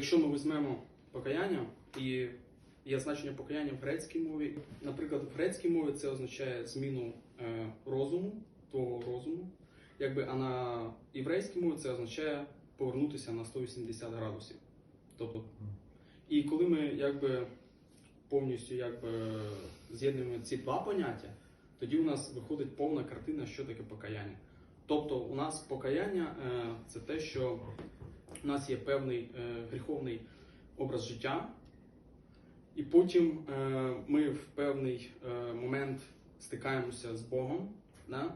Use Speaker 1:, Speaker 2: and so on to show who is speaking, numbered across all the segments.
Speaker 1: Якщо ми візьмемо покаяння і є значення покаяння в грецькій мові, наприклад, в грецькій мові це означає зміну е, розуму, твого розуму, якби, а на єврейській мові це означає повернутися на 180 градусів. Тобто, і коли ми якби повністю якби, з'єднуємо ці два поняття, тоді у нас виходить повна картина, що таке покаяння. Тобто, у нас покаяння е, це те, що у нас є певний е, гріховний образ життя, і потім е, ми в певний е, момент стикаємося з Богом, да?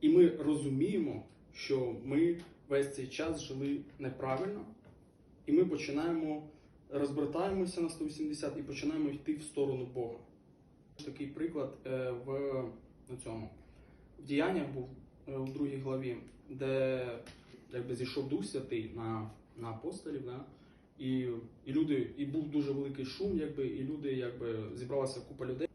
Speaker 1: і ми розуміємо, що ми весь цей час жили неправильно, і ми починаємо розбратаємося на 180 і починаємо йти в сторону Бога. Такий приклад в на цьому в діяннях був у другій главі, де якби зійшов Дух Святий на, на апостолів, да? і, і люди, і був дуже великий шум, якби, і люди, якби зібралася купа людей.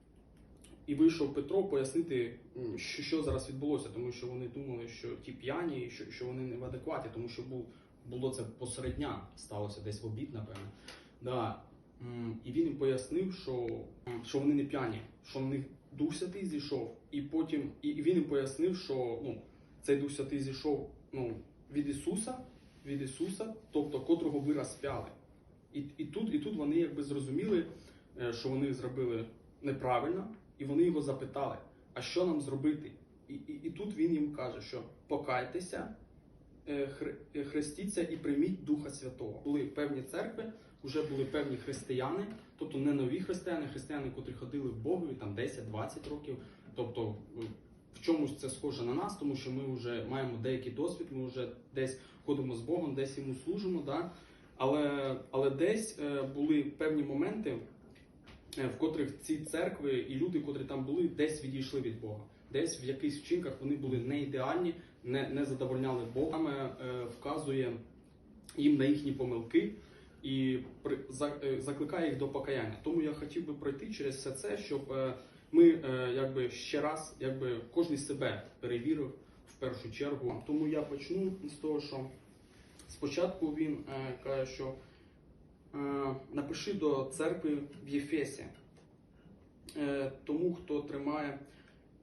Speaker 1: І вийшов Петро пояснити, що, що зараз відбулося, тому що вони думали, що ті п'яні, що, що вони не в адекваті, тому що був, було це посеред дня, сталося десь в обід, напевно. Да. І він пояснив, що, що вони не п'яні, що в них Дух Святий зійшов, і потім і він їм пояснив, що ну, цей Дух Святий зійшов ну, від Ісуса, від Ісуса, тобто котрого ви розп'яли. І, і, тут, і тут вони якби зрозуміли, е, що вони зробили неправильно, і вони його запитали, а що нам зробити? І, і, і тут він їм каже, що покайтеся, е, е, хрестіться і прийміть Духа Святого. Були певні церкви, вже були певні християни, тобто не нові християни, християни, котрі ходили в Богові там 10-20 років. Тобто в чомусь це схоже на нас, тому що ми вже маємо деякий досвід, ми вже десь ходимо з Богом, десь йому служимо. Да? Але, але десь е, були певні моменти, е, в котрих ці церкви і люди, котрі там були, десь відійшли від Бога. Десь в якихось вчинках вони були не ідеальні, не, не задовольняли Бога. Саме е, вказує їм на їхні помилки і закликає їх до покаяння. Тому я хотів би пройти через все це, щоб ми е, якби ще раз, якби кожен себе перевірив в першу чергу. Тому я почну з того, що спочатку він е, каже, що е, напиши до церкви в Єфесі, тому хто тримає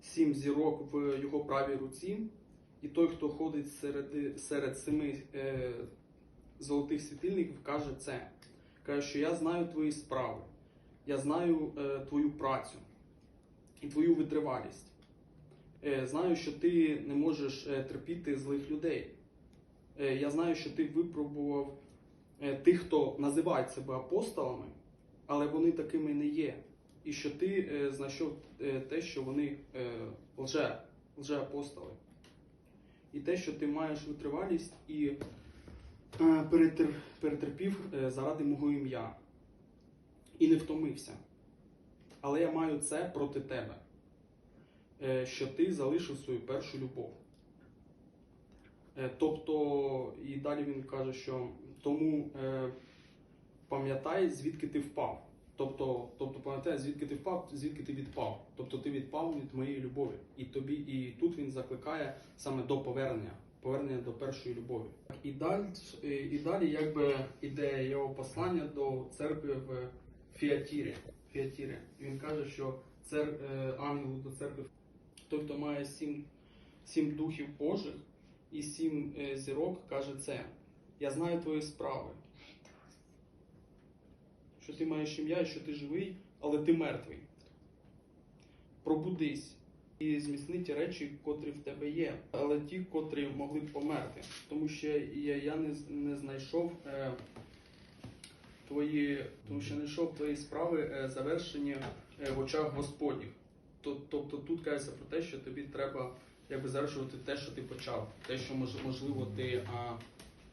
Speaker 1: сім зірок в його правій руці, і той, хто ходить серед, серед семи золотих світильників, каже це. Каже, що я знаю твої справи, я знаю твою працю і твою витривалість. Е, знаю, що ти не можеш е, терпіти злих людей. Е, я знаю, що ти випробував тих, хто називають себе апостолами, але вони такими не є. І що ти знайшов те, що вони е, лже, лже-апостоли. І те, що ти маєш витривалість і перетерпів заради мого ім'я. І не втомився. Але я маю це проти тебе, е, що ти залишив свою першу любов. Е, Тобто, і далі він каже, що тому е, пам'ятай, звідки ти впав. Тобто, тобто пам'ятай, звідки ти впав, звідки ти відпав. Тобто ти відпав від моєї любові. І тобі, і тут він закликає саме до повернення, повернення до першої любові. І далі, і далі якби іде його послання до церкви в Фіатірі. Фіатірі. Він каже, що цер, е, ангелу до церкви, той, хто має сім, сім духів Божих і сім е, зірок, каже це. Я знаю твої справи. Що ти маєш ім'я, що ти живий, але ти мертвий. Пробудись і зміцни ті речі, котрі в тебе є, але ті, котрі могли б померти. Тому що я, я не, не знайшов е, твої, тому що не знайшов твої справи е, завершені е, в очах Господніх. Тобто тут кажеться про те, що тобі треба якби завершувати те, що ти почав, те, що можливо ти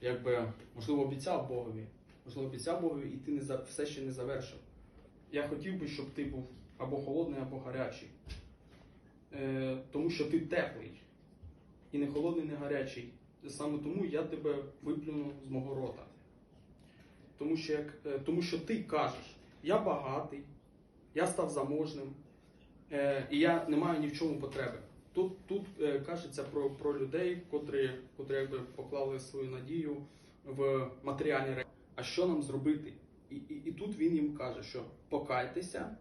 Speaker 1: якби можливо обіцяв Богові, можливо обіцяв Богові, і ти не за все ще не завершив. Я хотів би, щоб ти був або холодний, або гарячий. Е, тому що ти теплий. І не холодний, не гарячий. Саме тому я тебе виплюну з мого рота. Тому що, як, е, тому що ти кажеш, я багатий, я став заможним, е, і я не маю ні в чому потреби. Тут, тут е, кажеться про, про людей, котрі, котрі якби поклали свою надію в матеріальні речі. а що нам зробити? І, і, і тут він їм каже, що покайтеся,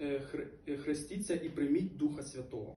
Speaker 1: е, е, хрестіться і прийміть Духа Святого.